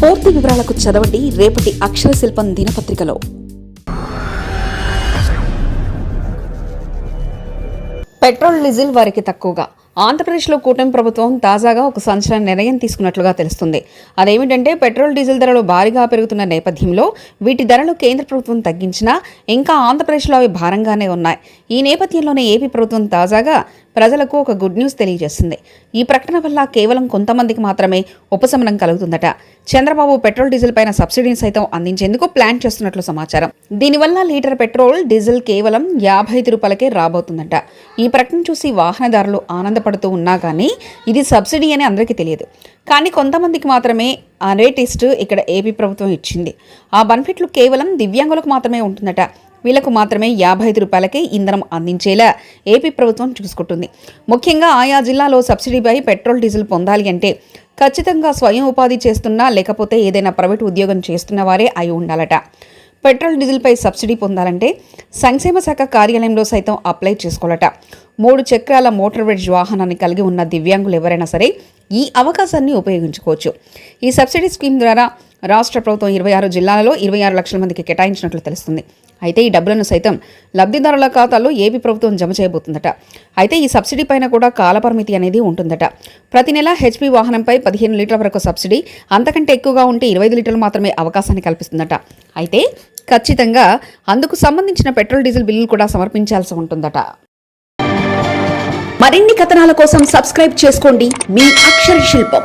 పూర్తి వివరాలకు చదవండి రేపటి అక్షర శిల్పం దినపత్రికలో. పెట్రోల్ డీజిల్ వారికి తక్కువగా. ఆంధ్రప్రదేశ్లో కూటమి ప్రభుత్వం తాజాగా ఒక సంచలన నిర్ణయం తీసుకున్నట్లుగా తెలుస్తుంది. అదేమిటంటే పెట్రోల్ డీజిల్ ధరలు భారీగా పెరుగుతున్న నేపథ్యంలో వీటి ధరలు కేంద్ర ప్రభుత్వం తగ్గించినా ఇంకా ఆంధ్రప్రదేశ్లో అవి భారంగానే ఉన్నాయి. ఈ నేపథ్యంలోనే ఏపీ ప్రభుత్వం తాజాగా ప్రజలకు ఒక గుడ్ న్యూస్ తెలియజేస్తుంది. ఈ ప్రకటన వల్ల కేవలం కొంతమందికి మాత్రమే ఉపశమనం కలుగుతుందట. చంద్రబాబు పెట్రోల్ డీజిల్ పైన సబ్సిడీని సైతం అందించేందుకు ప్లాన్ చేస్తున్నట్లు సమాచారం. దీనివల్ల లీటర్ పెట్రోల్ డీజిల్ కేవలం యాభై ఐదు రూపాయలకే రాబోతుందట. ఈ ప్రకటన చూసి వాహనదారులు ఆనందపడుతూ ఉన్నా కానీ ఇది సబ్సిడీ అని అందరికీ తెలియదు. కానీ కొంతమందికి మాత్రమే ఆ రేటిస్ట్ ఇక్కడ ఏపీ ప్రభుత్వం ఇచ్చింది. ఆ బెనిఫిట్లు కేవలం దివ్యాంగులకు మాత్రమే ఉంటుందట. వీళ్ళకు మాత్రమే యాభై ఐదు రూపాయలకే ఇంధనం అందించేలా ఏపీ ప్రభుత్వం చూసుకుంటుంది. ముఖ్యంగా ఆయా జిల్లాలో సబ్సిడీపై పెట్రోల్ డీజిల్ పొందాలి అంటే ఖచ్చితంగా స్వయం ఉపాధి చేస్తున్నా లేకపోతే ఏదైనా ప్రైవేట్ ఉద్యోగం చేస్తున్న వారే అయి ఉండాలట. పెట్రోల్ డీజిల్పై సబ్సిడీ పొందాలంటే సంక్షేమ శాఖ కార్యాలయంలో సైతం అప్లై చేసుకోవాలట. మూడు చక్రాల మోటార్ వెడ్జ్ వాహనాన్ని కలిగి ఉన్న దివ్యాంగులు ఎవరైనా సరే ఈ అవకాశాన్ని ఉపయోగించుకోవచ్చు. ఈ సబ్సిడీ స్కీమ్ ద్వారా రాష్ట్ర ప్రభుత్వం ఇరవై ఆరు జిల్లాలలో ఇరవై ఆరు లక్షల మందికి కేటాయించినట్లు తెలుస్తుంది. అయితే ఈ డబ్బులను సైతం లబ్ధిదారుల ఖాతాలో ఏపీ ప్రభుత్వం జమ చేయబోతుందట. అయితే ఈ సబ్సిడీ పైన కూడా కాలపరిమితి అనేది ఉంటుందట. ప్రతి నెల హెచ్పి వాహనంపై పదిహేను లీటర్ల వరకు సబ్సిడీ అంతకంటే ఎక్కువగా ఉంటే ఇరవై లీటర్లు మాత్రమే అవకాశాన్ని కల్పిస్తుందట. అయితే ఖచ్చితంగా అందుకు సంబంధించిన పెట్రోల్ డీజిల్ బిల్లులు కూడా సమర్పించాల్సి ఉంటుందట. మరిన్ని కథనాల కోసం సబ్స్క్రైబ్ చేసుకోండి. మీ అక్షర శిల్పం.